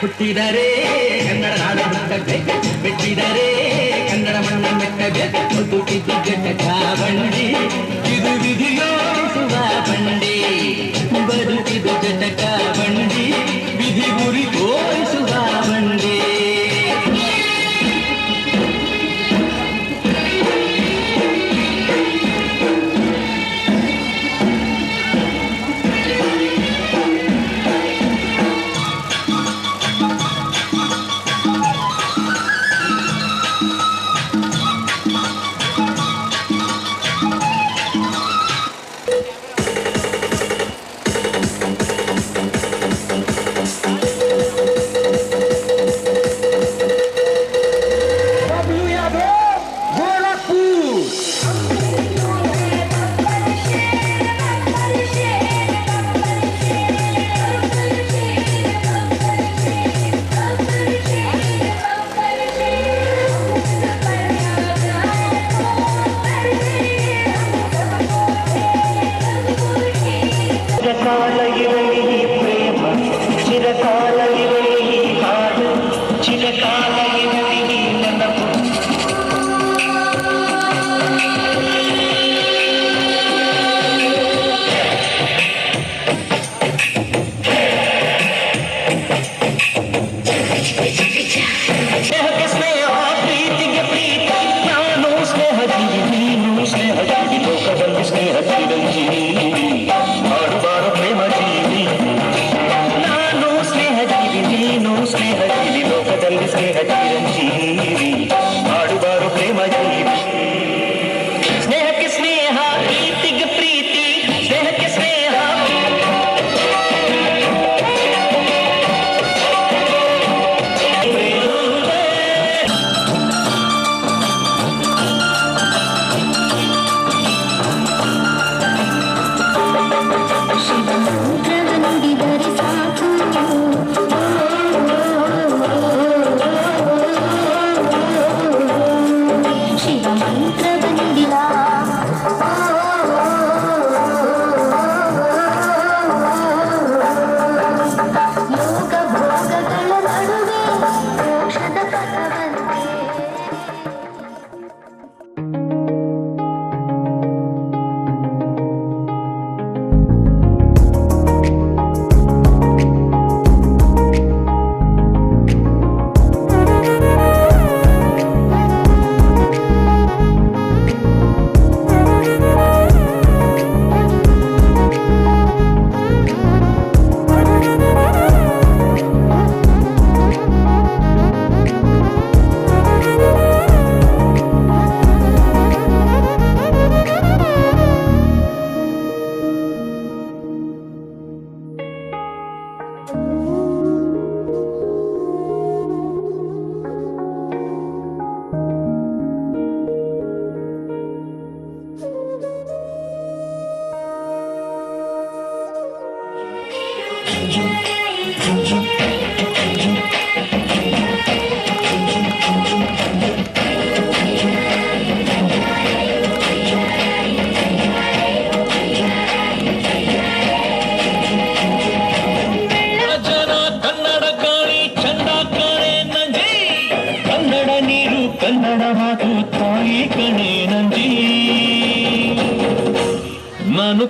ಹುಟ್ಟಿದರೆ ಕನ್ನಡ ನಾಡು ಹುಟ್ಟದೆ ಬಿಟ್ಟಿದರೆ ಕನ್ನಡ ಮಣ್ಣು ಮೆಟ್ಟದೆ ಒಂದು ಕಿದ್ದು ಚಾವಣಿ ಇದು ವಿಧಿಯೋ బండి బరుకి జటకా బండి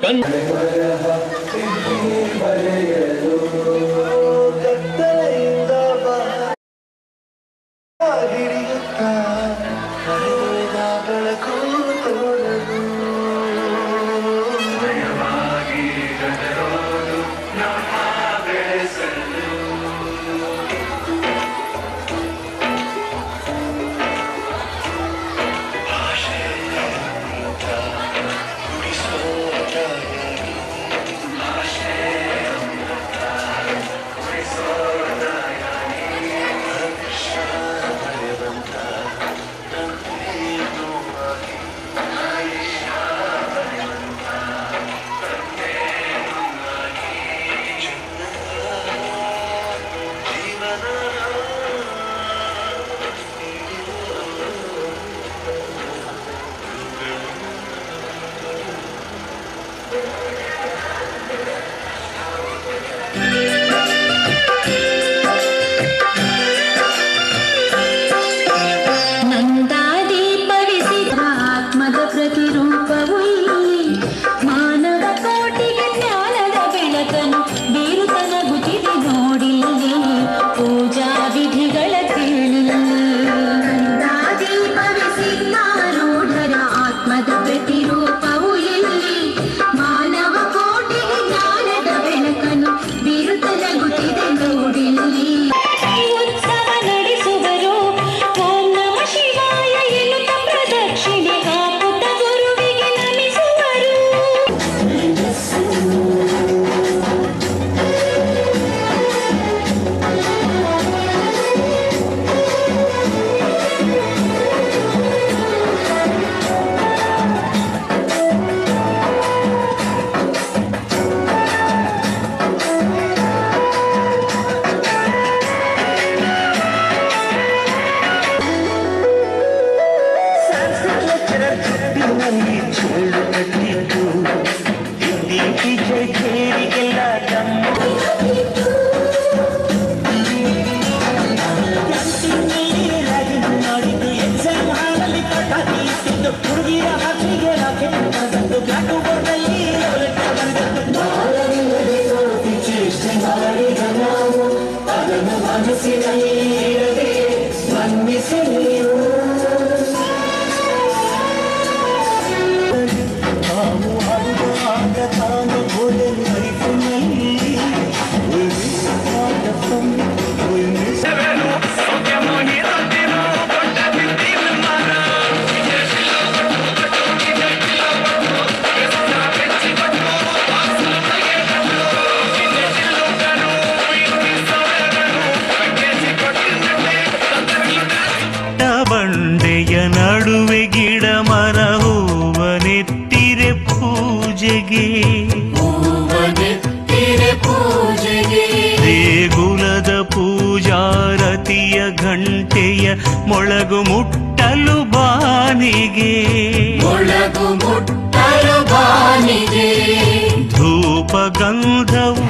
跟 ಮೊಳಗು ಮುಟ್ಟಲು ಬಾನಿಗೆ ಒಳಗು ಮುಟ್ಟಲು ಬಾನಿಗೆ ಧೂಪ ಗಂಧವು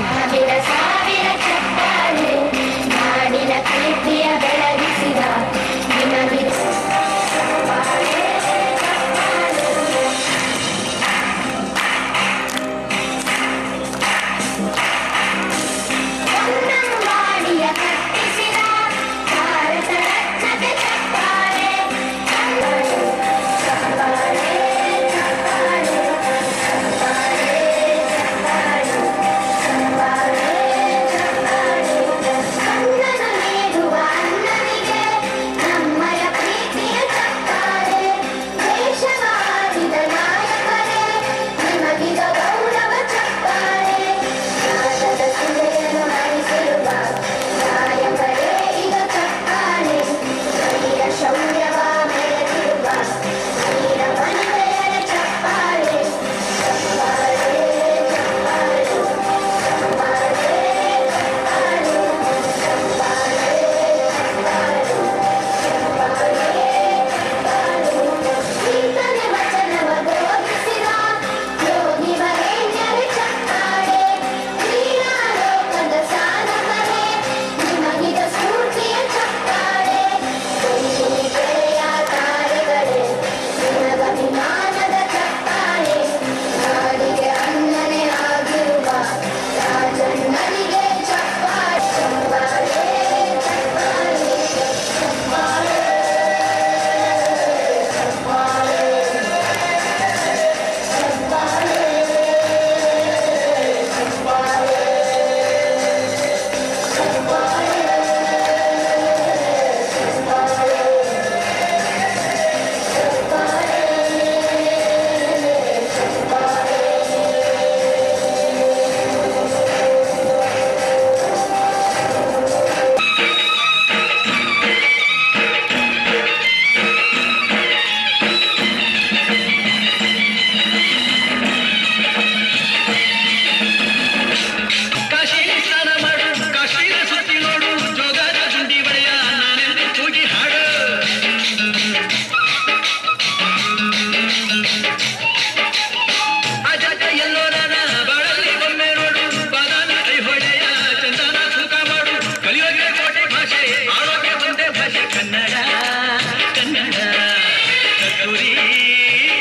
ಮಯೂರಿ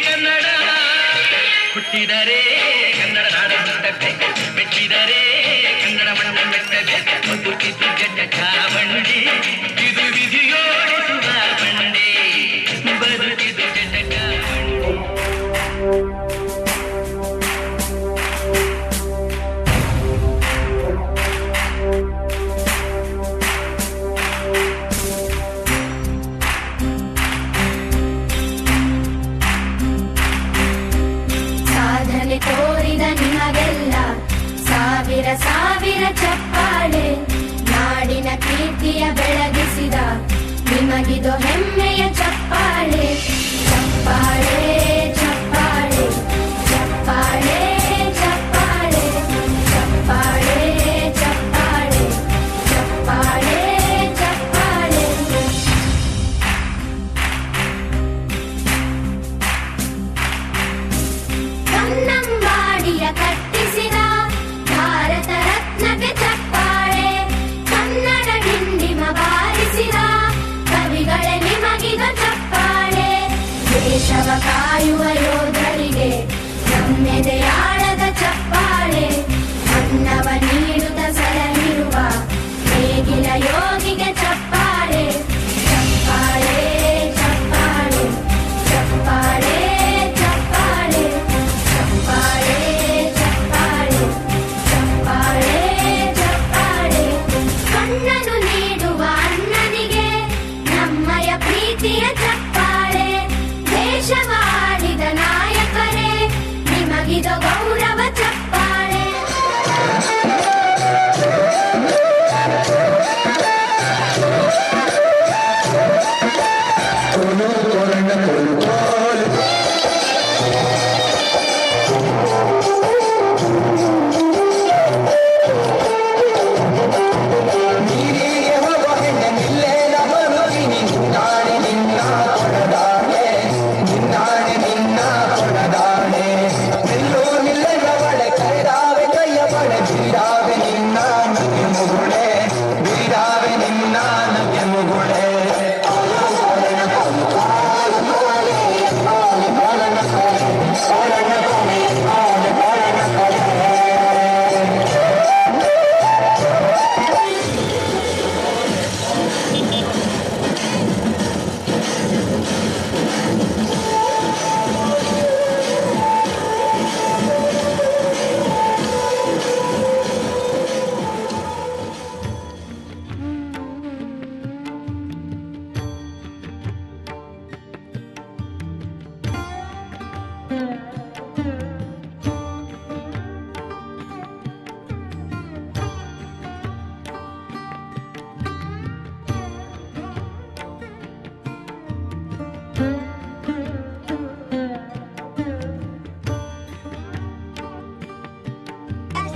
ಕನ್ನಡ ಹುಟ್ಟಿದರೆ ಕನ್ನಡ ನಾಡ ಹುಟ್ಟಬೇಕು ಮೆಚ್ಚಿದರೆ ಕನ್ನಡ ಮಣ್ಣ ಮೆಚ್ಚಬೇಕು ಮುದುಕಿದ್ದು ಚಾವಣಿ ಇದು ಗೆಲುವಿನ ಚಪ್ಪಾಳೆ. ನಾಡಿನ ಕೀರ್ತಿಯ ಬೆಳಗಿಸಿದ ನಿಮಗಿದೊ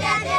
Gracias.